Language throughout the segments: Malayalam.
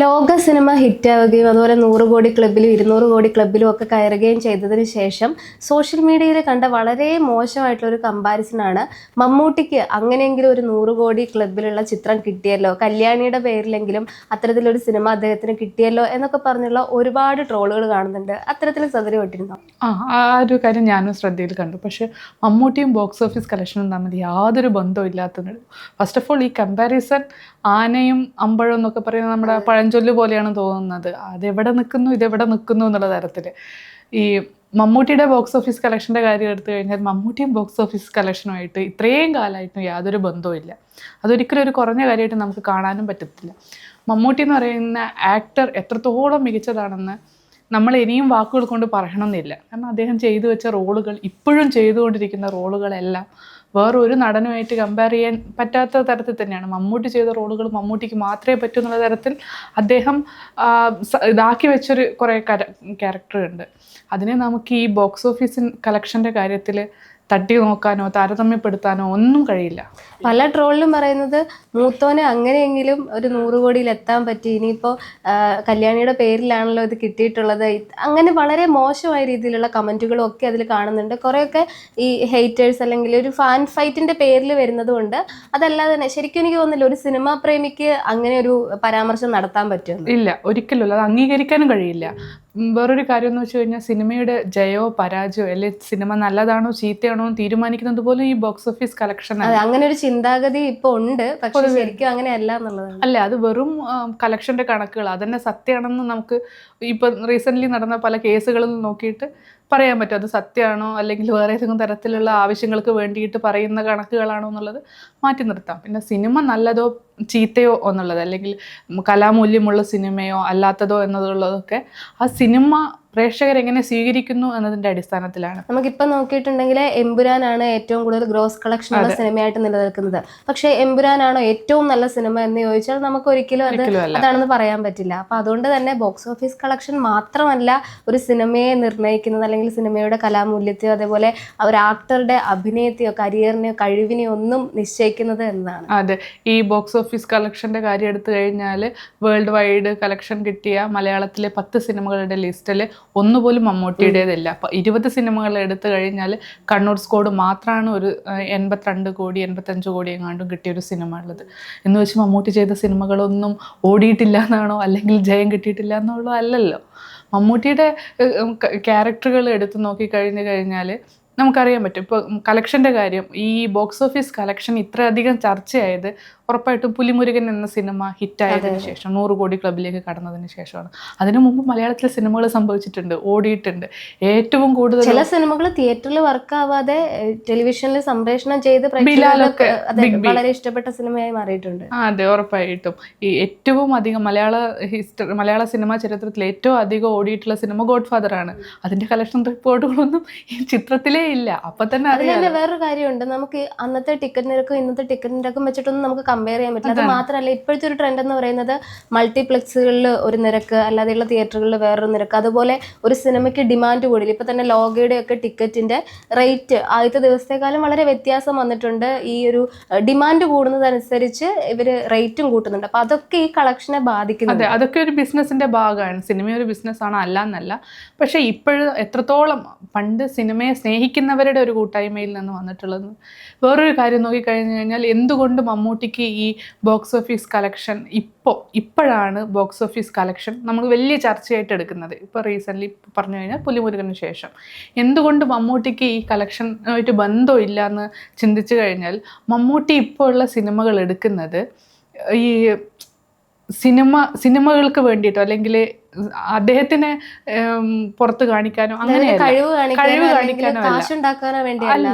ലോക സിനിമ ഹിറ്റാവുകയും അതുപോലെ നൂറ് കോടി ക്ലബിലും ഇരുന്നൂറ് കോടി ക്ലബിലും ഒക്കെ കയറുകയും ചെയ്തതിന് ശേഷം സോഷ്യൽ മീഡിയയിൽ കണ്ട വളരെ മോശമായിട്ടുള്ള ഒരു കമ്പാരിസനാണ് മമ്മൂട്ടിക്ക് അങ്ങനെയെങ്കിലും ഒരു നൂറ് കോടി ക്ലബിലുള്ള ചിത്രം കിട്ടിയല്ലോ കല്യാണിയുടെ പേരിലെങ്കിലും അത്തരത്തിലൊരു സിനിമ അദ്ദേഹത്തിന് കിട്ടിയല്ലോ എന്നൊക്കെ പറഞ്ഞുള്ള ഒരുപാട് ട്രോളുകൾ കാണുന്നുണ്ട്. അത്തരത്തിൽ സദരി വിട്ടിരുന്നു? ആ ആ ഒരു കാര്യം ഞാനും ശ്രദ്ധയിൽ കണ്ടു. പക്ഷേ മമ്മൂട്ടിയും ബോക്സ് ഓഫീസ് കളക്ഷനും തമ്മിൽ യാതൊരു ബന്ധവും ഇല്ലാത്തത് ഫസ്റ്റ് ഓഫ് ഓൾ ഈ കമ്പാരിസൺ ആനയും അമ്പഴം എന്നൊക്കെ പറയുന്ന നമ്മുടെ പഴഞ്ചൊല്ല് പോലെയാണ് തോന്നുന്നത്. അതെവിടെ നിൽക്കുന്നു ഇതെവിടെ നിൽക്കുന്നു എന്നുള്ള തരത്തിൽ ഈ മമ്മൂട്ടിയുടെ ബോക്സ് ഓഫീസ് കളക്ഷന്റെ കാര്യം എടുത്തു കഴിഞ്ഞാൽ മമ്മൂട്ടിയും ബോക്സ് ഓഫീസ് കളക്ഷനുമായിട്ട് ഇത്രയും കാലമായിട്ടും യാതൊരു ബന്ധവുമില്ല അതൊരിക്കലും ഒരു കുറഞ്ഞ കാര്യമായിട്ട് നമുക്ക് കാണാനും പറ്റത്തില്ല. മമ്മൂട്ടി എന്ന് പറയുന്ന ആക്ടർ എത്രത്തോളം മികച്ചതാണെന്ന് നമ്മൾ ഇനിയും വാക്കുകൾ കൊണ്ട് പറയണമെന്നില്ല. കാരണം അദ്ദേഹം ചെയ്തു വെച്ച റോളുകൾ ഇപ്പോഴും ചെയ്തുകൊണ്ടിരിക്കുന്ന റോളുകളെല്ലാം വേറൊരു നടനുമായിട്ട് കമ്പയർ ചെയ്യാൻ പറ്റാത്ത തരത്തിൽ തന്നെയാണ്. മമ്മൂട്ടി ചെയ്ത റോളുകൾ മമ്മൂട്ടിക്ക് മാത്രമേ പറ്റൂ എന്നുള്ള തരത്തിൽ അദ്ദേഹം ഇതാക്കി വെച്ചൊരു കുറേ ക്യാരക്ടർ ഉണ്ട്. അതിനെ നമുക്ക് ഈ ബോക്സ് ഓഫീസിൻ കളക്ഷന്റെ കാര്യത്തിൽ തട്ടി നോക്കാനോ താരതമ്യപ്പെടുത്താനോ ഒന്നും കഴിയില്ല. പല ട്രോളിലും പറയുന്നത് മൂത്തോനെ അങ്ങനെയെങ്കിലും ഒരു നൂറ് കോടിയിൽ എത്താൻ പറ്റി. ഇനിയിപ്പോൾ കല്യാണിയുടെ പേരിലാണല്ലോ ഇത് കിട്ടിയിട്ടുള്ളത്. അങ്ങനെ വളരെ മോശമായ രീതിയിലുള്ള കമന്റുകളും ഒക്കെ അതിൽ കാണുന്നുണ്ട്. കുറേയൊക്കെ ഈ ഹെയ്റ്റേഴ്സ് അല്ലെങ്കിൽ ഒരു ഫാൻ ഫൈറ്റിന്റെ പേരിൽ വരുന്നത് കൊണ്ട് അതല്ലാതെ തന്നെ ശരിക്കും എനിക്ക് തോന്നുന്നില്ല ഒരു സിനിമാ പ്രേമിക്ക് അങ്ങനെ ഒരു പരാമർശം നടത്താൻ പറ്റും ഇല്ല ഒരിക്കലും അത് അംഗീകരിക്കാനും കഴിയില്ല. വേറൊരു കാര്യം എന്ന് വെച്ച് കഴിഞ്ഞാൽ സിനിമയുടെ ജയോ പരാജയോ അല്ലെ സിനിമ നല്ലതാണോ ചീത്തയാണോ തീരുമാനിക്കുന്നത് പോലും ഈ ബോക്സ് ഓഫീസ് കളക്ഷൻ അങ്ങനെ ഒരു ചിന്താഗതി ഇപ്പൊ ഉണ്ട്. പക്ഷെ ശരിക്കും അങ്ങനെയല്ല എന്നുള്ളതാണ്. അല്ല അത് വെറും കളക്ഷന്റെ കണക്കുകൾ അതന്നെ സത്യമാണെന്ന് നമുക്ക് ഇപ്പൊ റീസെന്റ് നടന്ന പല കേസുകളിൽ നോക്കിയിട്ട് പറയാൻ പറ്റും. അത് സത്യമാണോ? അല്ലെങ്കിൽ വേറെ ഏതെങ്കിലും തരത്തിലുള്ള ആവശ്യങ്ങൾക്ക് വേണ്ടിയിട്ട് പറയുന്ന കണക്കുകളാണോ എന്നുള്ളത് മാറ്റി നിർത്താം. പിന്നെ സിനിമ നല്ലതോ ചീത്തയോ എന്നുള്ളത് അല്ലെങ്കിൽ കലാമൂല്യമുള്ള സിനിമയോ അല്ലാത്തതോ എന്നതുള്ളതൊക്കെ ആ സിനിമ പ്രേക്ഷകർ എങ്ങനെ സ്വീകരിക്കുന്നു എന്നതിന്റെ അടിസ്ഥാനത്തിലാണ്. നമുക്കിപ്പോൾ നോക്കിയിട്ടുണ്ടെങ്കിൽ എമ്പുരാനാണ് ഏറ്റവും കൂടുതൽ ഗ്രോസ് കളക്ഷൻ ഉള്ള സിനിമയായിട്ട് നിലനിൽക്കുന്നത്. പക്ഷേ എമ്പുരാനാണോ ഏറ്റവും നല്ല സിനിമ എന്ന് ചോദിച്ചാൽ നമുക്ക് ഒരിക്കലും അത് അതാണെന്ന് പറയാൻ പറ്റില്ല. അപ്പൊ അതുകൊണ്ട് തന്നെ ബോക്സ് ഓഫീസ് കളക്ഷൻ മാത്രമല്ല ഒരു സിനിമയെ നിർണയിക്കുന്നത് അല്ലെങ്കിൽ സിനിമയുടെ കലാമൂല്യത്തെയോ അതേപോലെ ഒരു ആക്ടറുടെ അഭിനയത്തെയോ കരിയറിനെയോ കഴിവിനെയോ ഒന്നും നിശ്ചയിക്കുന്നത് എന്നതാണ് അതെ. ഈ ബോക്സ് ഓഫീസ് കളക്ഷന്റെ കാര്യം എടുത്തു കഴിഞ്ഞാൽ വേൾഡ് വൈഡ് കളക്ഷൻ കിട്ടിയ മലയാളത്തിലെ പത്ത് സിനിമകളുടെ ലിസ്റ്റിൽ ഒന്നുപോലും മമ്മൂട്ടിയുടേതല്ല. അപ്പോൾ ഇരുപത് സിനിമകൾ എടുത്തു കഴിഞ്ഞാൽ കണ്ണൂർ സ്കോഡ് മാത്രമാണ് ഒരു എൺപത്തിരണ്ട് കോടി എൺപത്തഞ്ച് കോടി എങ്ങാണ്ടും കിട്ടിയ ഒരു സിനിമ ഉള്ളത് എന്ന് വെച്ച് മമ്മൂട്ടി ചെയ്ത സിനിമകളൊന്നും ഓടിയിട്ടില്ല എന്നാണോ അല്ലെങ്കിൽ ജയം കിട്ടിയിട്ടില്ല എന്നുള്ളതോ അല്ലല്ലോ. മമ്മൂട്ടിയുടെ ക്യാരക്ടറുകൾ നോക്കി നോക്കിക്കഴിഞ്ഞു കഴിഞ്ഞാൽ നമുക്കറിയാൻ പറ്റും. ഇപ്പോൾ കളക്ഷന്റെ കാര്യം ഈ ബോക്സ് ഓഫീസ് കളക്ഷൻ ഇത്രയധികം ചർച്ചയായത് ഉറപ്പായിട്ടും പുലിമുരുകൻ എന്ന സിനിമ ഹിറ്റായതിനു ശേഷം നൂറ് കോടി ക്ലബിലേക്ക് കടന്നതിന് ശേഷമാണ്. അതിനു മുമ്പ് മലയാളത്തിലെ സിനിമകൾ സംഭവിച്ചിട്ടുണ്ട് ഓടിയിട്ടുണ്ട്. ഏറ്റവും കൂടുതൽ ചില സിനിമകൾ തിയേറ്ററിൽ വർക്ക് ആവാതെ ടെലിവിഷനിൽ സംപ്രേഷണം ചെയ്ത്. വളരെ ഇഷ്ടപ്പെട്ട സിനിമയായി മാറിയിട്ടുണ്ട്. അതെ ഉറപ്പായിട്ടും. ഈ ഏറ്റവും അധികം മലയാള ഹിസ്റ്ററി മലയാള സിനിമാ ചരിത്രത്തിൽ ഏറ്റവും അധികം ഓടിയിട്ടുള്ള സിനിമ ഗോഡ് ഫാദർ ആണ് അതിന്റെ കളക്ഷൻ റിപ്പോർട്ടുകളൊന്നും ഈ ചിത്രത്തിലേ ഇല്ല. അപ്പൊ തന്നെ വേറൊരു കാര്യമുണ്ട്. നമുക്ക് അന്നത്തെ ടിക്കറ്റ് നിരക്കും ഇന്നത്തെ ടിക്കറ്റ് നിരക്കും വെച്ചിട്ടൊന്നും നമുക്ക് കമ്പയർ ചെയ്യാൻ പറ്റില്ല. അത് മാത്രമല്ല ഇപ്പോഴത്തെ ഒരു ട്രെൻഡ് എന്ന് പറയുന്നത് മൾട്ടിപ്ലക്സുകളിൽ ഒരു നിരക്ക് അല്ലാതെയുള്ള തിയേറ്ററുകളിൽ വേറൊരു നിരക്ക്. അതുപോലെ ഒരു സിനിമയ്ക്ക് ഡിമാൻഡ് കൂടി ഇപ്പൊ തന്നെ ലോഗയുടെ ഒക്കെ ടിക്കറ്റിന്റെ റേറ്റ് ആദ്യത്തെ ദിവസത്തെക്കാളും വളരെ വ്യത്യാസം വന്നിട്ടുണ്ട്. ഈ ഒരു ഡിമാൻഡ് കൂടുന്നതനുസരിച്ച് ഇവർ റേറ്റും കൂട്ടുന്നുണ്ട്. അപ്പൊ അതൊക്കെ ഈ കളക്ഷനെ ബാധിക്കുന്നുണ്ട്. അതെ അതൊക്കെ ഒരു ബിസിനസിന്റെ ഭാഗമാണ്. സിനിമ ഒരു ബിസിനസ്സാണ് അല്ല എന്നല്ല. പക്ഷേ ഇപ്പോഴും എത്രത്തോളം പണ്ട് സിനിമയെ സ്നേഹിക്കുന്നവരുടെ ഒരു കൂട്ടായ്മയിൽ നിന്ന് വന്നിട്ടുള്ളത്. വേറൊരു കാര്യം നോക്കിക്കഴിഞ്ഞു കഴിഞ്ഞാൽ എന്തുകൊണ്ട് മമ്മൂട്ടിക്ക് ഈ ബോക്സ് ഓഫീസ് കളക്ഷൻ ഇപ്പോൾ ഇപ്പോഴാണ് ബോക്സ് ഓഫീസ് കളക്ഷൻ നമ്മൾ വലിയ ചർച്ചയായിട്ട് എടുക്കുന്നത്. ഇപ്പോൾ റീസെന്റ്ലി പറഞ്ഞു കഴിഞ്ഞാൽ പുലിമുരുകന് ശേഷം. എന്തുകൊണ്ട് മമ്മൂട്ടിക്ക് ഈ കളക്ഷൻ ആയിട്ട് ബന്ധമില്ല എന്ന് ചിന്തിച്ചു കഴിഞ്ഞാൽ മമ്മൂട്ടി ഇപ്പോൾ ഉള്ള സിനിമകൾ എടുക്കുന്നത് ഈ സിനിമ സിനിമകൾക്ക് വേണ്ടിയിട്ടോ അല്ലെങ്കിൽ അദ്ദേഹത്തിനെ പുറത്ത് കാണിക്കാനോ അങ്ങനെ കഴിവ് കാണിക്കാനോ അല്ല.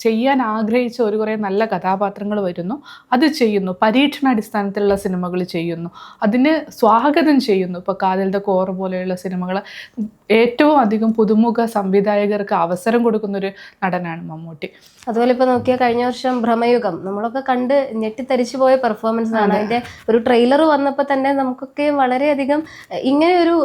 ചെയ്യാൻ ആഗ്രഹിച്ച ഒരു കുറേ നല്ല കഥാപാത്രങ്ങൾ വരുന്നു. അത് ചെയ്യുന്നു. പരീക്ഷണാടിസ്ഥാനത്തിലുള്ള സിനിമകൾ ചെയ്യുന്നു. അതിന് സ്വാഗതം ചെയ്യുന്നു. ഇപ്പോൾ കാതലിന്റെ കോർ പോലെയുള്ള സിനിമകൾ ഏറ്റവും അധികം പുതുമുഖ സംവിധായകർക്ക് അവസരം കൊടുക്കുന്ന ഒരു നടനാണ് മമ്മൂട്ടി. അതുപോലെ ഇപ്പോൾ നോക്കിയാൽ കഴിഞ്ഞ വർഷം ഭ്രമയുഗം. നമ്മളൊക്കെ കണ്ട് ഞെട്ടിത്തരിച്ചു പോയ പെർഫോമൻസ് ആണ്. അതിന്റെ ഒരു ട്രെയിലർ വന്നപ്പോൾ തന്നെ നമുക്കൊക്കെ വളരെയധികം ഇങ്ങനെയൊരു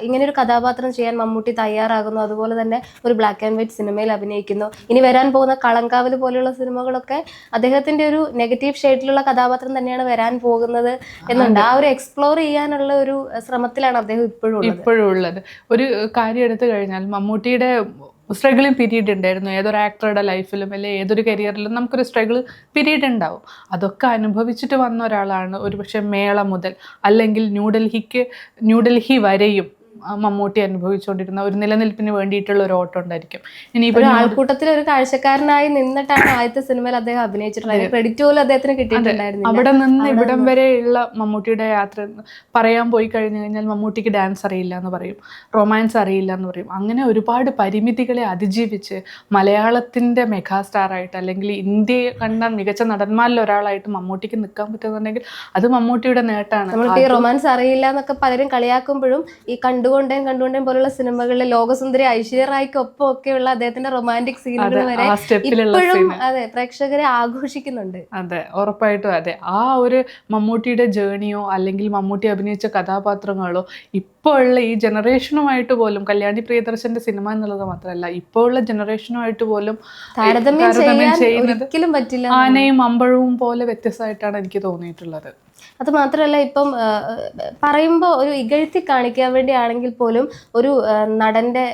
ഇങ്ങനെയൊരു കഥാപാത്രം ചെയ്യാൻ മമ്മൂട്ടി തയ്യാറാകുന്നു. അതുപോലെ തന്നെ ഒരു ബ്ലാക്ക് ആൻഡ് വൈറ്റ് സിനിമയിൽ അഭിനയിക്കുന്നു. ഇനി വരാൻ പോകുന്ന കളങ്കാവൽ പോലെയുള്ള സിനിമകളൊക്കെ അദ്ദേഹത്തിന്റെ ഒരു നെഗറ്റീവ് ഷെയ്ഡിലുള്ള കഥാപാത്രം തന്നെയാണ് വരാൻ പോകുന്നത് എന്നുണ്ട്. ആ ഒരു എക്സ്പ്ലോർ ചെയ്യാനുള്ള ഒരു ശ്രമത്തിലാണ് അദ്ദേഹം ഇപ്പോഴും ഇപ്പോഴും ഉള്ളത്. ഒരു കാര്യം എടുത്തു കഴിഞ്ഞാൽ മമ്മൂട്ടിയുടെ സ്ട്രഗിളിങ് പീരീഡ് ഉണ്ടായിരുന്നു ഏതൊരു ആക്ടറുടെ ലൈഫിലും അല്ലെങ്കിൽ ഏതൊരു കരിയറിലും നമുക്കൊരു സ്ട്രഗിൾ പീരീഡ് ഉണ്ടാവും അതൊക്കെ അനുഭവിച്ചിട്ട് വന്ന ഒരാളാണ് ഒരുപക്ഷെ മേള മുതൽ അല്ലെങ്കിൽ ന്യൂഡൽഹിക്ക് ന്യൂഡൽഹി വരെയും മമ്മൂട്ടി അനുഭവിച്ചുകൊണ്ടിരുന്ന ഒരു നിലനിൽപ്പിന് വേണ്ടിയിട്ടുള്ള ഒരു ഓട്ടം ഉണ്ടായിരിക്കും. ഇനിയിപ്പോൾ ഒരു ആൾക്കൂട്ടത്തിൽ ഒരു കാഴ്ചക്കാരനായി നിന്നിട്ടാണ് ആദ്യത്തെ സിനിമയിൽ അദ്ദേഹം അഭിനയിച്ചിട്ടുള്ളത്. ക്രെഡിറ്റ് പോലും അദ്ദേഹത്തിന് കിട്ടിയിട്ടുണ്ടായിരുന്നു അവിടെ നിന്ന് ഇവിടം വരെയുള്ള മമ്മൂട്ടിയുടെ യാത്ര പറയാൻ പോയി കഴിഞ്ഞു കഴിഞ്ഞാൽ മമ്മൂട്ടിക്ക് ഡാൻസ് അറിയില്ല എന്ന് പറയും. റൊമാൻസ് അറിയില്ല എന്ന് പറയും. അങ്ങനെ ഒരുപാട് പരിമിതികളെ അതിജീവിച്ച് മലയാളത്തിന്റെ മെഗാസ്റ്റാർ ആയിട്ട് അല്ലെങ്കിൽ ഇന്ത്യയെ കണ്ട മികച്ച നടന്മാരിൽ ഒരാളായിട്ട് മമ്മൂട്ടിക്ക് നിൽക്കാൻ പറ്റുന്നുണ്ടെങ്കിൽ അത് മമ്മൂട്ടിയുടെ നേട്ടമാണ്. റൊമാൻസ് അറിയില്ല എന്നൊക്കെ പലരും കളിയാക്കുമ്പോഴും ഈ കണ്ടുകൊണ്ടേം കണ്ടുകൊണ്ടേം പോലുള്ള സിനിമകളിലെ ലോകസുന്ദരി ഐശ്വര്യ റായ്ക്കൊപ്പം ഒക്കെയുള്ള അദ്ദേഹത്തിന്റെ റൊമാന്റിക് സീനുകൾ വരെ ഇപ്പോഴും അതെ പ്രേക്ഷകരെ ആഘോഷിക്കുന്നുണ്ട്. അതെ ഉറപ്പായിട്ടും അതെ. ആ ഒരു മമ്മൂട്ടിയുടെ ജേണിയോ അല്ലെങ്കിൽ മമ്മൂട്ടി അഭിനയിച്ച കഥാപാത്രങ്ങളോ ഇപ്പോൾ ഉള്ള ഈ ജനറേഷനുമായിട്ട് പോലും കല്യാണി പ്രിയദർശന്റെ സിനിമ എന്നുള്ളത് മാത്രമല്ല ഇപ്പോൾ ഉള്ള ജനറേഷനുമായിട്ട് പോലും താരതമ്യം ചെയ്യുന്നത് ആനയും അമ്പഴവും പോലെ വ്യത്യസ്തമായിട്ടാണ് എനിക്ക് തോന്നിയിട്ടുള്ളത്. അത് മാത്രമല്ല ഇപ്പം പറയുമ്പോൾ ഒരു ഇകഴ്ത്തി കാണിക്കാൻ വേണ്ടിയാണെങ്കിൽ പോലും ഒരു നടന്റെ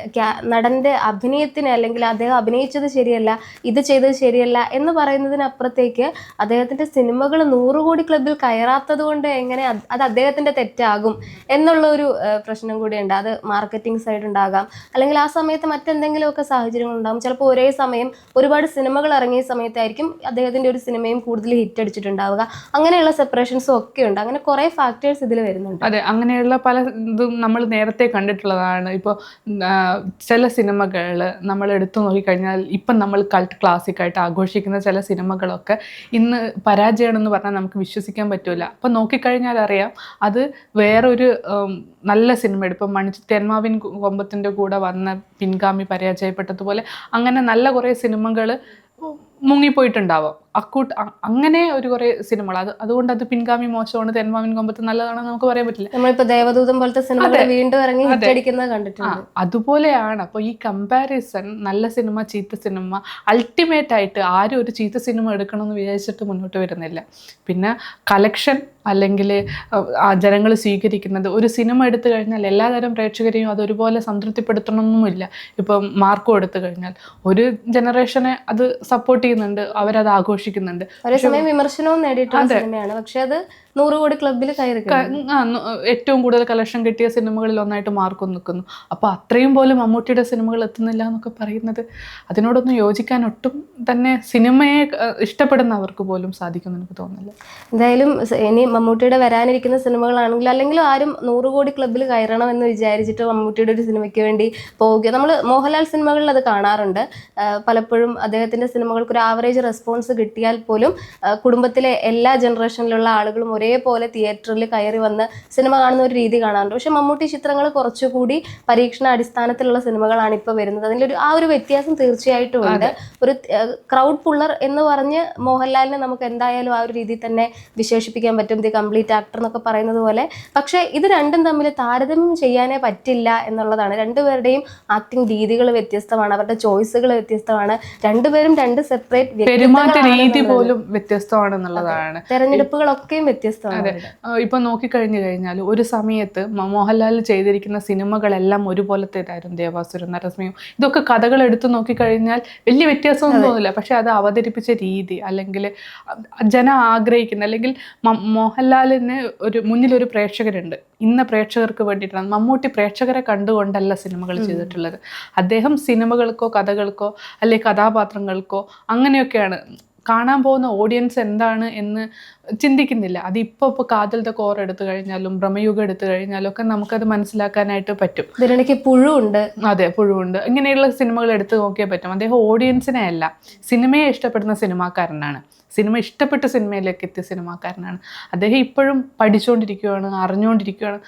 നടന്റെ അഭിനയത്തിന് അല്ലെങ്കിൽ അദ്ദേഹം അഭിനയിച്ചത് ശരിയല്ല ഇത് ചെയ്തത് ശരിയല്ല എന്ന് പറയുന്നതിനപ്പുറത്തേക്ക് അദ്ദേഹത്തിന്റെ സിനിമകൾ നൂറുകോടി ക്ലബിൽ കയറാത്തത് കൊണ്ട് എങ്ങനെ അത് അദ്ദേഹത്തിന്റെ തെറ്റാകും എന്നുള്ള ഒരു പ്രശ്നം കൂടിയുണ്ട്. അത് മാർക്കറ്റിംഗ് സൈഡ് ഉണ്ടാകാം. അല്ലെങ്കിൽ ആ സമയത്ത് മറ്റെന്തെങ്കിലുമൊക്കെ സാഹചര്യങ്ങൾ ഉണ്ടാകും. ചിലപ്പോൾ ഒരേ സമയം ഒരുപാട് സിനിമകൾ ഇറങ്ങിയ സമയത്തായിരിക്കും അദ്ദേഹത്തിന്റെ ഒരു സിനിമയും കൂടുതൽ ഹിറ്റ് അടിച്ചിട്ടുണ്ടാവുക. അങ്ങനെയുള്ള സെപ്പറേഷൻസും ഒക്കെ ഉണ്ട്. അങ്ങനെ കുറെ ഫാക്ടേഴ്സ് ഇതിൽ വരുന്നുണ്ട്. അതെ അങ്ങനെയുള്ള പല ഇതും നമ്മൾ നേരത്തെ കണ്ടിട്ടുള്ളതാണ്. ഇപ്പോൾ ചില സിനിമകൾ നമ്മൾ എടുത്തു നോക്കിക്കഴിഞ്ഞാൽ ഇപ്പം നമ്മൾ കൾട്ട് ക്ലാസിക് ആയിട്ട് ആഘോഷിക്കുന്ന ചില സിനിമകളൊക്കെ ഇന്ന് പരാജയമാണെന്ന് പറഞ്ഞാൽ നമുക്ക് വിശ്വസിക്കാൻ പറ്റില്ല അപ്പം നോക്കിക്കഴിഞ്ഞാൽ അറിയാം അത് വേറൊരു നല്ല സിനിമ ഇപ്പം മണി തെന്മാവിൻ കൊമ്പത്തിന്റെ കൂടെ വന്ന പിൻഗാമി പരാജയപ്പെട്ടതുപോലെ അങ്ങനെ നല്ല കുറേ സിനിമകൾ മുങ്ങിപ്പോയിട്ടുണ്ടാവാം. അക്കൂട്ട് അങ്ങനെ ഒരു കുറേ സിനിമകൾ. അത് അതുകൊണ്ട് അത് പിൻഗാമി മോശമാണ് തെന്മാവിൻ കൊമ്പത്ത് നല്ലതാണെന്ന് നമുക്ക് പറയാൻ പറ്റില്ല. നമ്മളിപ്പോ ദേവദൂതം പോലത്തെ സിനിമ വീണ്ടും ഇറങ്ങി അടിക്കുന്നത് കണ്ടിട്ടുണ്ട്. അതുപോലെയാണ്. അപ്പോൾ ഈ കമ്പാരിസൺ നല്ല സിനിമ ചീത്ത സിനിമ അൾട്ടിമേറ്റ് ആയിട്ട് ആരും ഒരു ചീത്ത സിനിമ എടുക്കണമെന്ന് വിചാരിച്ചിട്ട് മുന്നോട്ട് വരുന്നില്ല. പിന്നെ കളക്ഷൻ അല്ലെങ്കിൽ ജനങ്ങൾ സ്വീകരിക്കുന്നത് ഒരു സിനിമ എടുത്തു കഴിഞ്ഞാൽ എല്ലാതരം പ്രേക്ഷകരെയും അത് ഒരുപോലെ സംതൃപ്തിപ്പെടുത്തണമെന്നുമില്ല. ഇപ്പം മാർക്കും എടുത്തു കഴിഞ്ഞാൽ ഒരു ജനറേഷനെ അത് സപ്പോർട്ട് ചെയ്യുന്നുണ്ട് അവരത് ആഘോഷിക്കുന്നുണ്ട്. ഒരേ സമയം വിമർശനവും നേടിയിട്ടുള്ള സിനിമയാണ്. പക്ഷെ അത് നൂറ് കോടി ക്ലബിൽ കയറി ഏറ്റവും കൂടുതൽ കളക്ഷൻ കിട്ടിയ സിനിമകളിൽ ഒന്നായിട്ട് മാർക്കും നിൽക്കുന്നു. അപ്പോൾ അത്രയും പോലും മമ്മൂട്ടിയുടെ സിനിമകൾ എത്തുന്നില്ല എന്നൊക്കെ പറയുന്നത് അതിനോടൊന്നും യോജിക്കാൻ ഒട്ടും തന്നെ സിനിമയെ ഇഷ്ടപ്പെടുന്നവർക്ക് പോലും സാധിക്കുമെന്ന് എനിക്ക് തോന്നുന്നില്ല. എന്തായാലും ഇനി മമ്മൂട്ടിയുടെ വരാനിരിക്കുന്ന സിനിമകളാണെങ്കിലും അല്ലെങ്കിൽ ആരും നൂറ് കോടി ക്ലബിൽ കയറണം എന്ന് വിചാരിച്ചിട്ട് മമ്മൂട്ടിയുടെ ഒരു സിനിമയ്ക്ക് വേണ്ടി പോവുക. നമ്മൾ മോഹൻലാൽ സിനിമകളിൽ അത് കാണാറുണ്ട്. പലപ്പോഴും അദ്ദേഹത്തിന്റെ സിനിമകൾക്ക് ഒരു ആവറേജ് റെസ്പോൺസ് കിട്ടിയാൽ പോലും കുടുംബത്തിലെ എല്ലാ ജനറേഷനിലുള്ള ആളുകളും ഒരേപോലെ തിയേറ്ററിൽ കയറി വന്ന് സിനിമ കാണുന്ന ഒരു രീതി കാണാറുണ്ട്. പക്ഷെ മമ്മൂട്ടി ചിത്രങ്ങൾ കുറച്ചുകൂടി പരീക്ഷണ അടിസ്ഥാനത്തിലുള്ള സിനിമകളാണ് ഇപ്പോൾ വരുന്നത്. അതിലൊരു ഒരു ആ ഒരു വ്യത്യാസം തീർച്ചയായിട്ടും ഉണ്ട് ഒരു ക്രൗഡ് പുള്ളർ എന്ന് പറഞ്ഞ് മോഹൻലാലിനെ നമുക്ക് എന്തായാലും ആ ഒരു രീതിയിൽ തന്നെ വിശേഷിപ്പിക്കാൻ പറ്റും. ദി കംപ്ലീറ്റ് ആക്ടർ എന്നൊക്കെ പറയുന്നത് പോലെ. പക്ഷേ ഇത് രണ്ടും തമ്മിൽ താരതമ്യം ചെയ്യാനേ പറ്റില്ല എന്നുള്ളതാണ്. രണ്ടുപേരുടെയും ആക്ടിങ് രീതികൾ വ്യത്യസ്തമാണ്. അവരുടെ ചോയ്സുകൾ വ്യത്യസ്തമാണ്. രണ്ടുപേരും രണ്ട് സെപ്പറേറ്റ് പെരുമാറ്റ രീതി പോലും വ്യത്യസ്തമാണെന്നുള്ളതാണ്. തെരഞ്ഞെടുപ്പുകളൊക്കെയും വ്യത്യസ്തമാണ്. ആ, ഇപ്പൊ നോക്കിക്കഴിഞ്ഞു കഴിഞ്ഞാൽ ഒരു സമയത്ത് മോഹൻലാൽ ചെയ്തിരിക്കുന്ന സിനിമകളെല്ലാം ഒരുപോലത്തേതായിരുന്നു ദേവാസുരം നരസിംഹം. ഇതൊക്കെ കഥകൾ എടുത്തു നോക്കിക്കഴിഞ്ഞാൽ വലിയ വ്യത്യാസമൊന്നും തോന്നില്ല. പക്ഷെ അത് അവതരിപ്പിച്ച രീതി അല്ലെങ്കിൽ ജനം ആഗ്രഹിക്കുന്ന അല്ലെങ്കിൽ മോഹൻലാലിന് ഒരു മുന്നിൽ ഒരു പ്രേക്ഷകരുണ്ട്. ഇന്ന പ്രേക്ഷകർക്ക് വേണ്ടിയിട്ടാണ്. മമ്മൂട്ടി പ്രേക്ഷകരെ കണ്ടുകൊണ്ടല്ല സിനിമകൾ ചെയ്തിട്ടുള്ളത്. അദ്ദേഹം സിനിമകൾക്കോ കഥകൾക്കോ അല്ലെങ്കിൽ കഥാപാത്രങ്ങൾക്കോ അങ്ങനെയൊക്കെയാണ് കാണാൻ പോകുന്ന ഓഡിയൻസ് എന്താണ് എന്ന് ചിന്തിക്കുന്നില്ല. അത് ഇപ്പോൾ ഇപ്പോൾ കാതലത്തെ കോർ എടുത്തു കഴിഞ്ഞാലും ഭ്രമയുഗം എടുത്തു കഴിഞ്ഞാലും ഒക്കെ നമുക്കത് മനസ്സിലാക്കാനായിട്ട് പറ്റും. ഇതിനിടയ്ക്ക് പുഴുണ്ട് അതെ പുഴുണ്ട് ഇങ്ങനെയുള്ള സിനിമകൾ എടുത്തു നോക്കിയേ പറ്റും. അദ്ദേഹം ഓഡിയൻസിനെ അല്ല സിനിമയെ ഇഷ്ടപ്പെടുന്ന സിനിമാക്കാരനാണ്. സിനിമ ഇഷ്ടപ്പെട്ട സിനിമയിലേക്ക് എത്തിയ സിനിമാക്കാരനാണ്. അദ്ദേഹം ഇപ്പോഴും പഠിച്ചുകൊണ്ടിരിക്കുകയാണ് അറിഞ്ഞുകൊണ്ടിരിക്കുകയാണ്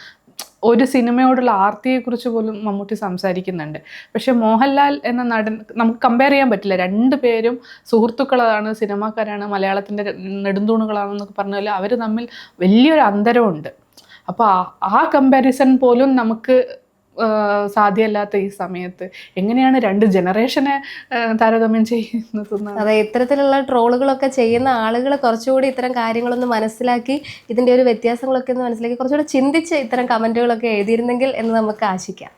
ഒരു സിനിമയോടുള്ള ആർത്തിയെക്കുറിച്ച് പോലും മമ്മൂട്ടി സംസാരിക്കുന്നുണ്ട്. പക്ഷെ മോഹൻലാൽ എന്ന നടൻ നമുക്ക് കമ്പയർ ചെയ്യാൻ പറ്റില്ല. രണ്ട് പേരും സുഹൃത്തുക്കളാണ് സിനിമാക്കാരാണ് മലയാളത്തിന്റെ നെടുന്തൂണുകളാണെന്നൊക്കെ പറഞ്ഞ പോലെ അവർ തമ്മിൽ വലിയൊരു അന്തരമുണ്ട്. അപ്പോൾ ആ കമ്പാരിസൺ പോലും നമുക്ക് സാധ്യമല്ലാത്ത ഈ സമയത്ത്. എങ്ങനെയാണ് രണ്ട് ജനറേഷനെ താരതമ്യം ചെയ്യുന്നത്? അതെ ഇത്തരത്തിലുള്ള ട്രോളുകളൊക്കെ ചെയ്യുന്ന ആളുകൾ കുറച്ചുകൂടി ഇത്തരം കാര്യങ്ങളൊന്ന് മനസ്സിലാക്കി ഇതിന്റെ ഒരു വ്യത്യാസങ്ങളൊക്കെ ഒന്ന് മനസ്സിലാക്കി കുറച്ചുകൂടി ചിന്തിച്ച് ഇത്തരം കമന്റുകളൊക്കെ എഴുതിയിരുന്നെങ്കിൽ എന്ന് നമുക്ക് ആശിക്കാം.